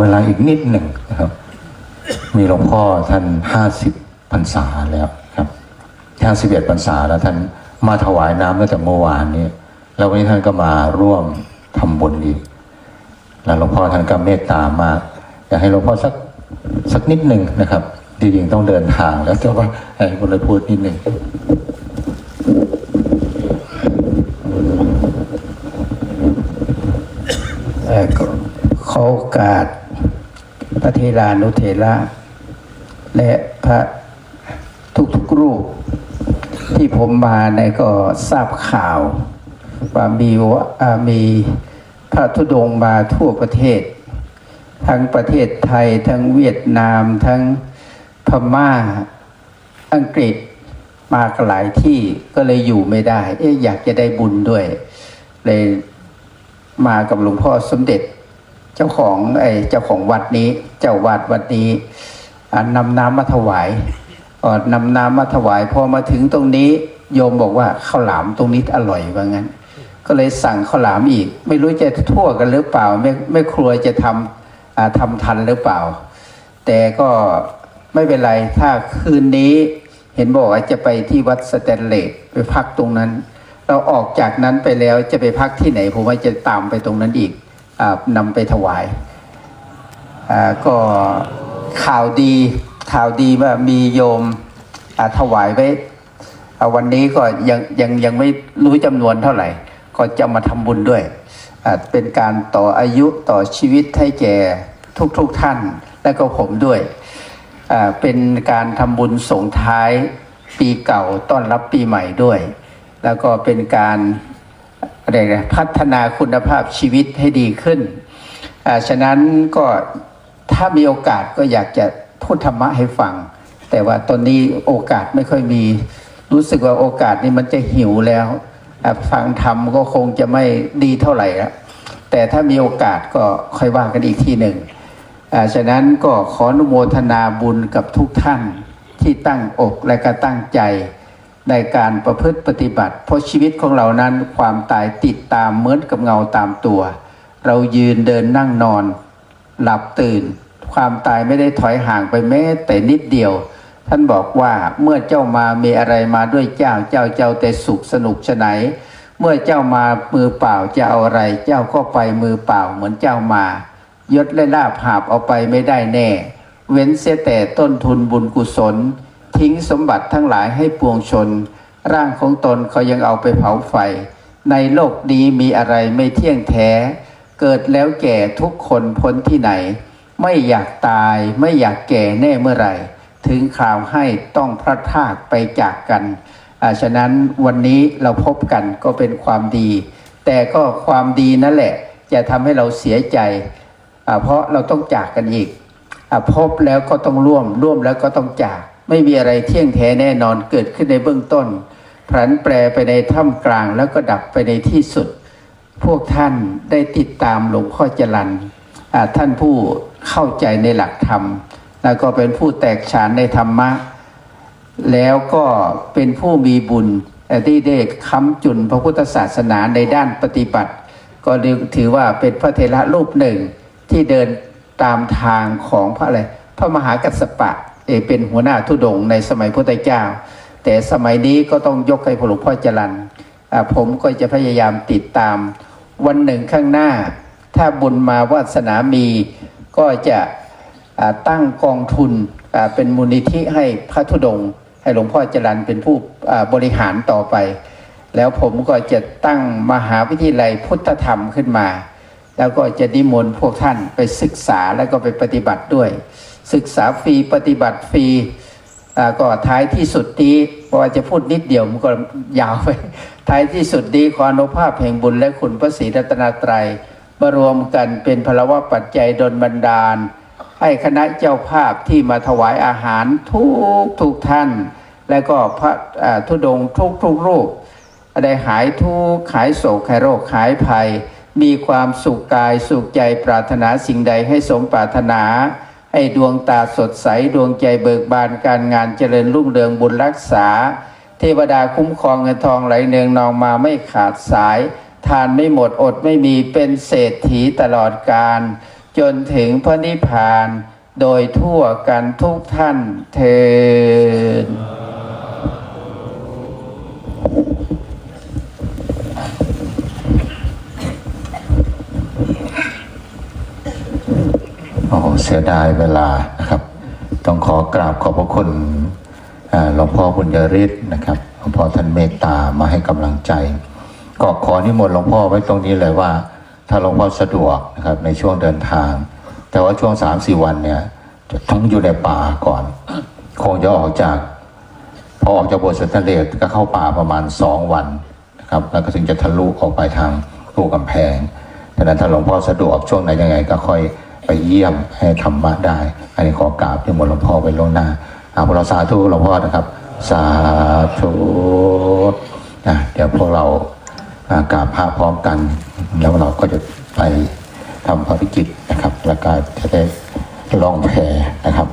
เวลาอีกนิดหนึ่งนะครับ มีหลวงพ่อท่านห้าสิบพรรษาแล้วครับห้าสิบเอ็ดพรรษาแล้วท่านมาถวายน้ำตั้งแต่เมื่อวานนี้ แล้ววันนี้ท่านก็มาร่วมทำบุญอีกแล้วหลวงพ่อท่านก็เมตตามากอยากให้หลวงพ่อสักสักนิดหนึ่งนะครับจริงๆต้องเดินทางแล้วแต่ว่าให้คุณเลยพูดนิดหนึ่งเอ่อขอโอกาส ระเทรานุเทระและพระทุกๆรูป ที่ผมมาในยก็ทราบข่าว ว่ามีว่ามีพระธุดงค์มาทั่วประเทศ ทั้งประเทศไทย ทั้งเวียดนาม ทั้งพม่าอังกฤษมากหลายที่ก็เลยอยู่ไม่ได้ เอ๊ะอยากจะได้บุญด้วย เลยมากับหลวงพ่อสมเด็จ เจ้าของไอ้เจ้าของวัดนี้ เจ้าวัดวัดนี้อ่านำน้ำมาถวายอ่อนำน้ำมาถวายพอมาถึงตรงนี้โยมบอกว่าข้าวหลามตรงนี้อร่อยว่างั้น ก็เลยสั่งข้าวหลามอีก ไม่รู้จะทั่วกันหรือเปล่าไม่ไม่ครัวจะทำอ่าทำทันหรือเปล่า แต่ก็ไม่เป็นไรถ้าคืนนี้เห็นบอกว่าจะไปที่วัดสแตนเลสไปพักตรงนั้น เราออกจากนั้นไปแล้วจะไปพักที่ไหนผมว่าจะตามไปตรงนั้นอีก นำไปถวาย ก็ข่าวดีข่าวดีว่ามีโยมถวายไว้วันนี้ก็ยังยังยังไม่รู้จำนวนเท่าไหร่ ก็จะมาทำบุญด้วย เป็นการต่ออายุต่อชีวิตให้แก่ทุกๆทท่าน และก็ผมด้วย เป็นการทำบุญส่งท้ายปีเก่าต้อนรับปีใหม่ด้วย แล้วก็เป็นการ อะไรนะพัฒนาคุณภาพชีวิตให้ดีขึ้นฉะนั้นก็ถ้ามีโอกาสก็อยากจะพูดธรรมะให้ฟัง แต่ว่าตอนนี้โอกาสไม่ค่อยมีรู้สึกว่าโอกาสนี้มันจะหิวแล้ว ฟังธรรมก็คงจะไม่ดีเท่าไหร่ล้วแต่ถ้ามีโอกาสก็ค่อยว่ากันอีกทีหนึ่งฉะนั้นก็ขออนุโมทนาบุญกับทุกท่านที่ตั้งอกและก็ตั้งใจ ในการประพฤติปฏิบัติ เพราะชีวิตของเรานั้นความตายติดตามเหมือนกับเงาตามตัว เรายืนเดินนั่งนอน หลับตื่น ความตายไม่ได้ถอยห่างไปแม้แต่นิดเดียว ท่านบอกว่าเมื่อเจ้ามามีอะไรมาด้วยเจ้าเจ้าเจ้าแต่สุขสนุกชะไหน เมื่อเจ้ามามือเปล่าจะเอาอะไร เจ้าก็ไปมือเปล่าเหมือนเจ้ามายศและลาภหาบเอาไปไม่ได้แน่ เว้นเสียแต่ต้นทุนบุญกุศล ทิ้งสมบัติทั้งหลายให้ปวงชน ร่างของตนเขายังเอาไปเผาไฟ ในโลกนี้มีอะไรไม่เที่ยงแท้ เกิดแล้วแก่ทุกคนพ้นที่ไหน ไม่อยากตายไม่อยากแก่แน่เมื่อไหร่ ถึงคราวให้ต้องพระทากไปจากกันอาฉะนั้นวันนี้เราพบกันก็เป็นความดี แต่ก็ความดีนั่นแหละ จะทำให้เราเสียใจ เพราะเราต้องจากกันอีกอพบแล้วก็ต้องร่วมร่วมแล้วก็ต้องจาก ไม่มีอะไรเที่ยงแท้แน่นอนเกิดขึ้นในเบื้องต้นพลันแปรไปในท่ามกลางแล้วก็ดับไปในที่สุด พวกท่านได้ติดตามหลวงพ่อจรันท่านผู้เข้าใจในหลักธรรม แล้วก็เป็นผู้แตกฉานในธรรมะ แล้วก็เป็นผู้มีบุญที่ได้ค้ำจุนพระพุทธศาสนาในด้านปฏิบัติ ก็ถือว่าเป็นพระเทระรูปหนึ่งที่เดินตามทางของพระอะไรพระมหากัสสปะ เป็นหัวหน้าทุดงในสมัยพุทธเจ้า แต่สมัยนี้ก็ต้องยกให้พระหลวงพ่อจรันผมก็จะพยายามติดตาม วันหนึ่งข้างหน้า ถ้าบุญมาวาสนามีก็จะตั้งกองทุนเป็นมูลนิธิให้พระธุดง ให้หลวงพ่อจรันเป็นผู้บริหารต่อไป แล้วผมก็จะตั้งมหาวิทยาลัยพุทธธรรมขึ้นมา แล้วก็จะนิมนต์พวกท่านไปศึกษาแล้วก็ไปปฏิบัติด้วย ศึกษาฟรีปฏิบัติฟรีก็ท้ายที่สุดนี้เพราะจะพูดนิดเดียวมันก็ยาวไปท้ายที่สุดนี้ขออนุภาพแห่งบุญและคุณพระศรีรัตนตรัยมารวมกันเป็นพลวะปัจจัยดลบันดาล ให้คณะเจ้าภาพที่มาถวายอาหารทุกทุกท่าน และก็พระอ่าธุดงทุกทุกรูปได้หายทุกข์หายโศกหายโรคหายภัย มีความสุขกายสุขใจปรารถนาสิ่งใดให้สมปรารถนา ให้ดวงตาสดใสดวงใจเบิกบานการงานเจริญรุ่งเรืองบุญรักษา เทวดาคุ้มครองเงินทองไหลเนืองนองมาไม่ขาดสาย ทานไม่หมดอดไม่มีเป็นเศรษฐีตลอดการ จนถึงพระนิพพาน โดยทั่วกันทุกท่านเทอ เสียดายเวลานะครับ ต้องขอกราบขอบพระคุณหลวงพ่อบุญยฤทธิ์นะครับหลวงพ่อท่านเมตตามาให้กำลังใจ ก็ขอนิมนต์หลวงพ่อไว้ตรงนี้เลยว่า ถ้าหลวงพ่อสะดวกนะครับในช่วงเดินทาง แต่ว่าช่วงสามสี่วันเนี่ยจะต้องอยู่ในป่าก่อน คงจะออกจาก พอออกจากโบสถ์เซนทรัลเลสก็เข้าป่าประมาณสองวันนะครับแล้วก็ถึงจะทะลุออกไปทางรูกำแพงดังนั้นถ้าหลวงพ่อสะดวกช่วงไหนยังไงก็ค่อย ไปเยี่ยมให้ธรรมะได้ อันนี้ขอกราบที่หมดหลวงพ่อไปล่วงหน้าอาพวกเราสาธุหลวงพ่อนะครับ สาธุนะเดี๋ยวพวกเรากราบพระพร้อมกัน แล้วเราก็จะไปทำภารกิจนะครับ แล้วก็จะได้ลองแพนะครับ